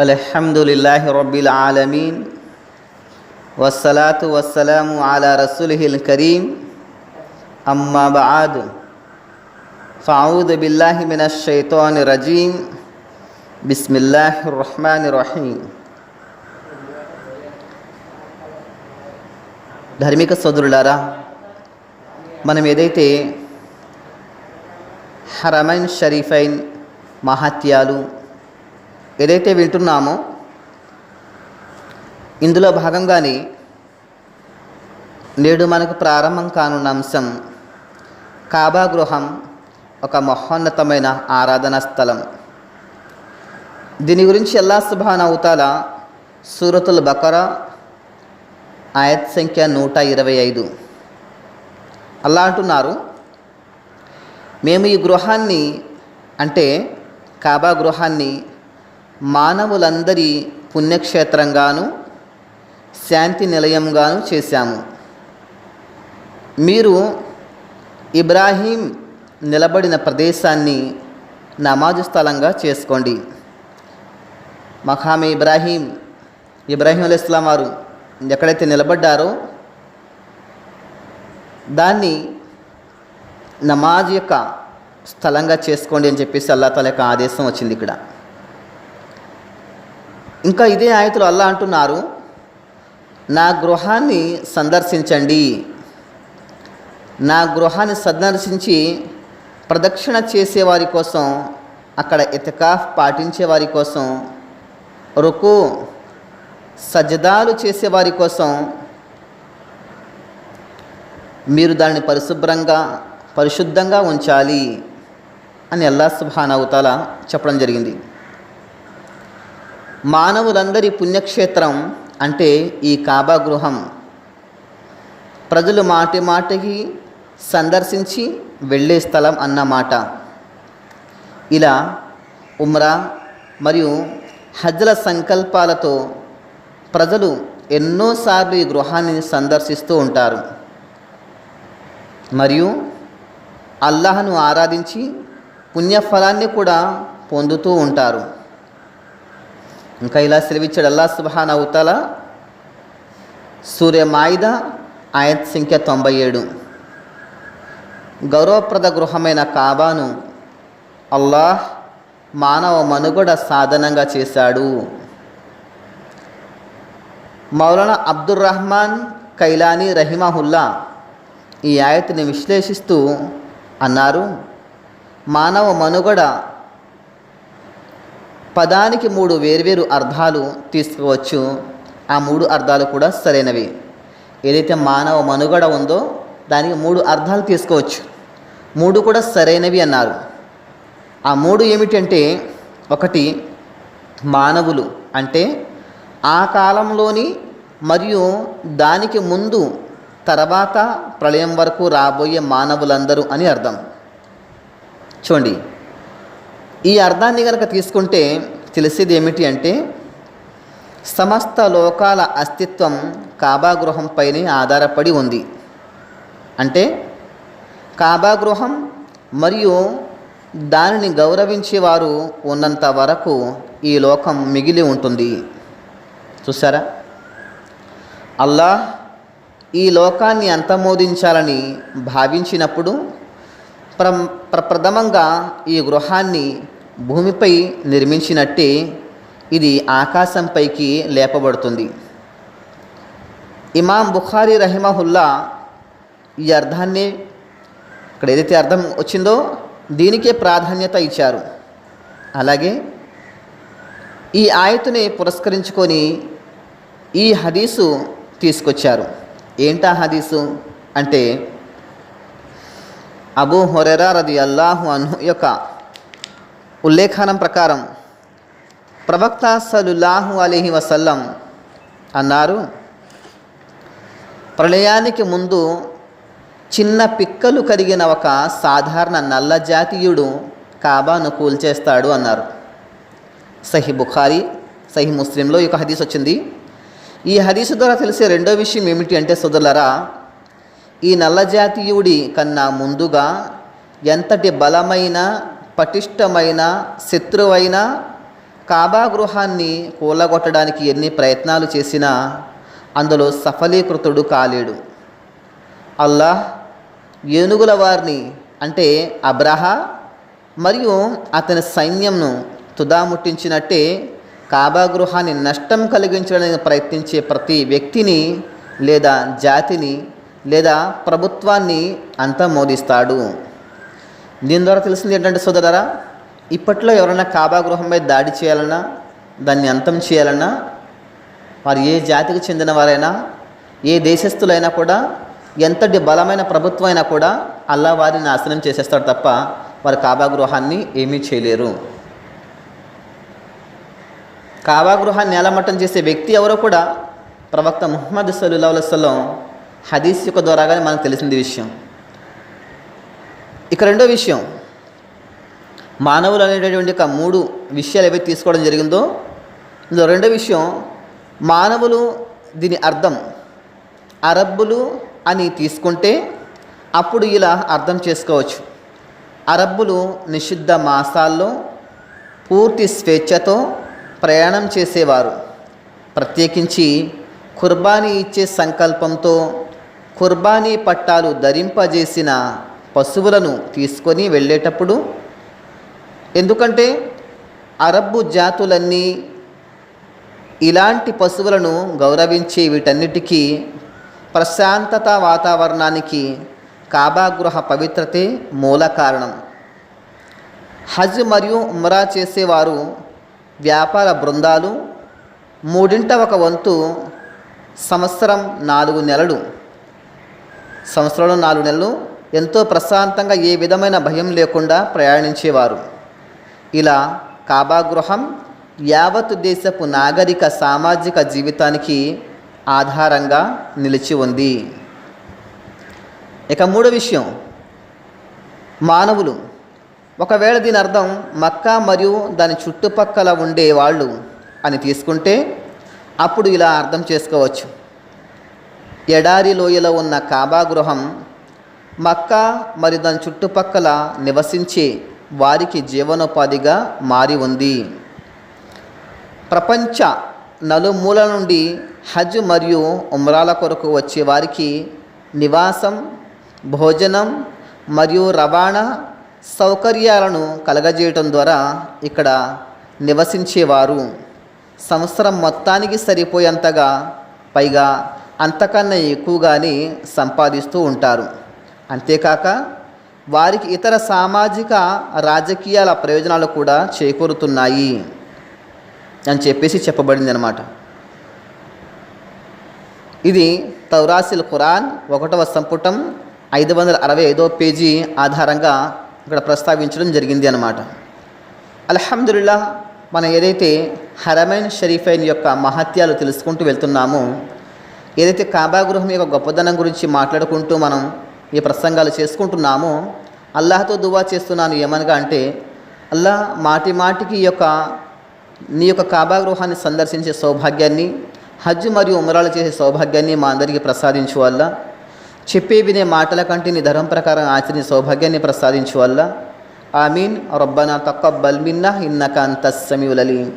الحمد لله رب العالمين والصلاة والسلام على رسوله الكريم أما بعد فأعوذ بالله من الشيطان الرجيم بسم الله الرحمن الرحيم ధార్మిక సోదరులారా మనం ఏదైతే హరమైన్ షరీఫైన్ మహత్యాలు ఏదైతే వింటున్నామో ఇందులో భాగంగానే నేడు మనకు ప్రారంభం కానున్న అంశం కాబా గృహం ఒక మహోన్నతమైన ఆరాధనా స్థలం. దీని గురించి అల్లా సుబాన్ అవుతాల సూరతుల్ బకరా ఆయత్ సంఖ్య నూట ఇరవై ఐదు. అల్లా అంటున్నారు మేము ఈ గృహాన్ని అంటే కాబా గృహాన్ని మానవులందరి పుణ్యక్షేత్రంగాను శాంతి నిలయంగాను చేశాము. మీరు ఇబ్రాహీం నిలబడిన ప్రదేశాన్ని నమాజు స్థలంగా చేసుకోండి. మఖామే ఇబ్రాహీం ఇబ్రాహీం అలీ ఇస్లాం వారు ఎక్కడైతే నిలబడ్డారో దాన్ని నమాజ్ యొక్క స్థలంగా చేసుకోండి అని చెప్పేసి అల్లా తాల యొక్క ఆదేశం వచ్చింది ఇక్కడ. ఇంకా ఇదే ఆయతలు అల్లా అంటున్నారు నా గృహాన్ని సందర్శించండి. నా గృహాన్ని సందర్శించి ప్రదక్షిణ చేసేవారి కోసం అక్కడ ఇతకాఫ్ పాటించే వారి కోసం రుకు సజదాలు చేసేవారి కోసం మీరు దాన్ని పరిశుభ్రంగా పరిశుద్ధంగా ఉంచాలి అని అల్లా సుభాన్ అవతాల చెప్పడం జరిగింది. మానవులందరి పుణ్యక్షేత్రం అంటే ఈ కాబా గృహం. ప్రజలు మాటి మాటికి సందర్శించి వెళ్ళే స్థలం అన్నమాట. ఇలా ఉమ్రా మరియు హజ్ల సంకల్పాలతో ప్రజలు ఎన్నోసార్లు ఈ గృహాన్ని సందర్శిస్తూ ఉంటారు. మరియు అల్లాహను ఆరాధించి పుణ్యఫలాన్ని కూడా పొందుతూ ఉంటారు. ఇంకా ఇలా సెలవిచ్చాడు అల్లా సుబహాన్ అవుతాల సూర్య మాయిద ఆయత్ సంఖ్య తొంభై ఏడు. గౌరవప్రద గృహమైన కాబాను అల్లాహ్ మానవ మనుగడ సాధనంగా చేశాడు. మౌలానా అబ్దుర్ రహమాన్ కైలానీ రహిమాహుల్లా ఈ ఆయతని విశ్లేషిస్తూ అన్నారు మానవ మనుగడ పదానికి మూడు వేర్వేరు అర్థాలు తీసుకోవచ్చు. ఆ మూడు అర్థాలు కూడా సరైనవి. ఏదైతే మానవ మనుగడ ఉందో దానికి మూడు అర్థాలు తీసుకోవచ్చు. మూడు కూడా సరైనవి అన్నారు. ఆ మూడు ఏమిటంటే ఒకటి మానవులు అంటే ఆ కాలంలోని మరియు దానికి ముందు తర్వాత ప్రళయం వరకు రాబోయే మానవులందరూ అని అర్థం. చూడండి ఈ అర్థాన్ని కనుక తీసుకుంటే తెలిసేది ఏమిటి అంటే సమస్త లోకాల అస్తిత్వం కాబాగృహంపైనే ఆధారపడి ఉంది. అంటే కాబాగృహం మరియు దానిని గౌరవించేవారు ఉన్నంత వరకు ఈ లోకం మిగిలి ఉంటుంది. చూసారా అల్లాహ్ ఈ లోకాన్ని అంతమోదించాలని భావించినప్పుడు ప్ర ప్రప్రథమంగా ఈ గృహాన్ని భూమిపై నిర్మించినట్టే ఇది ఆకాశంపైకి లేపబడుతుంది. ఇమాం బుఖారీ రహిమహుల్లా ఈ అర్థాన్ని ఇక్కడ ఏదైతే అర్థం వచ్చిందో దీనికే ప్రాధాన్యత ఇచ్చారు. అలాగే ఈ ఆయతుని పురస్కరించుకొని ఈ హదీసు తీసుకొచ్చారు. ఏంటా హదీసు? అంటే అబూ హొరెరా రది అల్లాహు అన్హు యొక్క ఉల్లేఖనం ప్రకారం ప్రవక్త సలుల్లాహు అలీహి వసల్లం అన్నారు ప్రళయానికి ముందు చిన్న పిక్కలు కలిగిన ఒక సాధారణ నల్ల జాతీయుడు కాబాను కూల్చేస్తాడు అన్నారు. సహీ బుఖారీ సహీ ముస్లింలో ఈ యొక్క హదీస్ వచ్చింది. ఈ హదీసు ద్వారా తెలిసే రెండో విషయం ఏమిటి అంటే సోదరులరా ఈ నల్ల జాతీయుడి కన్నా ముందుగా ఎంతటి బలమైన పటిష్టమైన శత్రువైన కాబా గృహాన్ని కూలగొట్టడానికి ఎన్ని ప్రయత్నాలు చేసినా అందులో సఫలీకృతుడు కాలేడు. అల్లాహ్ ఏనుగుల వారిని అంటే అబ్రహ మరియు అతని సైన్యంను తుదాముట్టించినట్టే కాబా గృహాన్ని నష్టం కలిగించడానికి ప్రయత్నించే ప్రతి వ్యక్తిని లేదా జాతిని లేదా ప్రభుత్వాన్ని అంతమోదిస్తాడు దీని ద్వారా తెలిసింది ఏంటంటే సోదరరా ఇప్పట్లో ఎవరైనా కాబా గృహంపై దాడి చేయాలన్నా దాన్ని అంతం చేయాలన్నా వారు ఏ జాతికి చెందిన వారైనా ఏ దేశస్థులైనా కూడా ఎంతటి బలమైన ప్రభుత్వం అయినా కూడా అల్లా వారిని నాశనం చేసేస్తాడు తప్ప వారు కాబా గృహాన్ని ఏమీ చేయలేరు. కాబా గృహాన్ని నేలమట్టం చేసే వ్యక్తి ఎవరో కూడా ప్రవక్త ముహమ్మద్ సల్లా వసలం హదీస్ యొక్క ద్వారాగానే మనకు తెలిసింది విషయం. ఇక రెండో విషయం మానవులు అనేటటువంటి ఒక మూడు విషయాలు ఏవైతే తీసుకోవడం జరిగిందో ఇందులో రెండో విషయం మానవులు దీని అర్థం అరబ్బులు అని తీసుకుంటే అప్పుడు ఇలా అర్థం చేసుకోవచ్చు. అరబ్బులు నిషిద్ధ మాసాల్లో పూర్తి స్వేచ్ఛతో ప్రయాణం చేసేవారు. ప్రత్యేకించి కుర్బానీ ఇచ్చే సంకల్పంతో కుర్బానీ పట్టాలు ధరింపజేసిన పశువులను తీసుకొని వెళ్ళేటప్పుడు ఎందుకంటే అరబ్బు జాతులన్నీ ఇలాంటి పశువులను గౌరవించే వీటన్నిటికీ ప్రశాంతత వాతావరణానికి కాబాగృహ పవిత్రతే మూల కారణం. హజ్ మరియు ఉమ్రా చేసేవారు వ్యాపార బృందాలు మూడింట ఒక వంతు సంవత్సరం నాలుగు నెలలు సంవత్సరంలో నాలుగు నెలలు ఎంతో ప్రశాంతంగా ఏ విధమైన భయం లేకుండా ప్రయాణించేవారు. ఇలా కాబాగృహం యావత్ దేశపు నాగరిక సామాజిక జీవితానికి ఆధారంగా నిలిచి ఉంది. ఇక మూడో విషయం మానవులు. ఒకవేళ దీని అర్థం మక్కా మరియు దాని చుట్టుపక్కల ఉండే వాళ్ళు అని తీసుకుంటే అప్పుడు ఇలా అర్థం చేసుకోవచ్చు. ఎడారి లోయలో ఉన్న కాబా గృహం మక్కా మరి దాని చుట్టుపక్కల నివసించే వారికి జీవనోపాధిగా మారి ఉంది. ప్రపంచ నలుమూల నుండి హజ్ మరియు ఉమ్రాల కొరకు వచ్చే వారికి నివాసం భోజనం మరియు రవాణా సౌకర్యాలను కలగజేయటం ద్వారా ఇక్కడ నివసించేవారు. సంవత్సరం మొత్తానికి సరిపోయేంతగా పైగా అంతకన్నా ఎక్కువగానే సంపాదిస్తూ ఉంటారు. అంతేకాక వారికి ఇతర సామాజిక రాజకీయాల ప్రయోజనాలు కూడా చేకూరుతున్నాయి అని చెప్పేసి చెప్పబడింది అనమాట ఇది తౌరాసిల్ ఖురాన్ ఒకటవ సంపుటం ఐదు వందల అరవై ఐదో పేజీ ఆధారంగా ఇక్కడ ప్రస్తావించడం జరిగింది అనమాట అల్హమ్దుల్లా మనం ఏదైతే హరమైన్ షరీఫైన్ యొక్క మహత్యాలు తెలుసుకుంటూ వెళ్తున్నామో ఏదైతే కాబా గృహం యొక్క గొప్పదనం గురించి మాట్లాడుకుంటూ మనం ఈ ప్రసంగాలు చేసుకుంటున్నామో అల్లాహతో దువా చేస్తున్నాను ఏమనగా అంటే అల్లాహ్ మాటి మాటికి ఈ యొక్క నీ యొక్క కాబా గృహాన్ని సందర్శించే సౌభాగ్యాన్ని హజ్ మరియు ఉమరాలు చేసే సౌభాగ్యాన్ని మా అందరికీ ప్రసాదించు వల్ల చెప్పే వినే మాటల కంటే నీ ధర్మం ప్రకారం ఆచరించే సౌభాగ్యాన్ని ప్రసాదించు వల్ల ఆమీన్. రబ్బనా తక్కబ్బల్ మిన్నా ఇన్నక అంత సమీవులలీం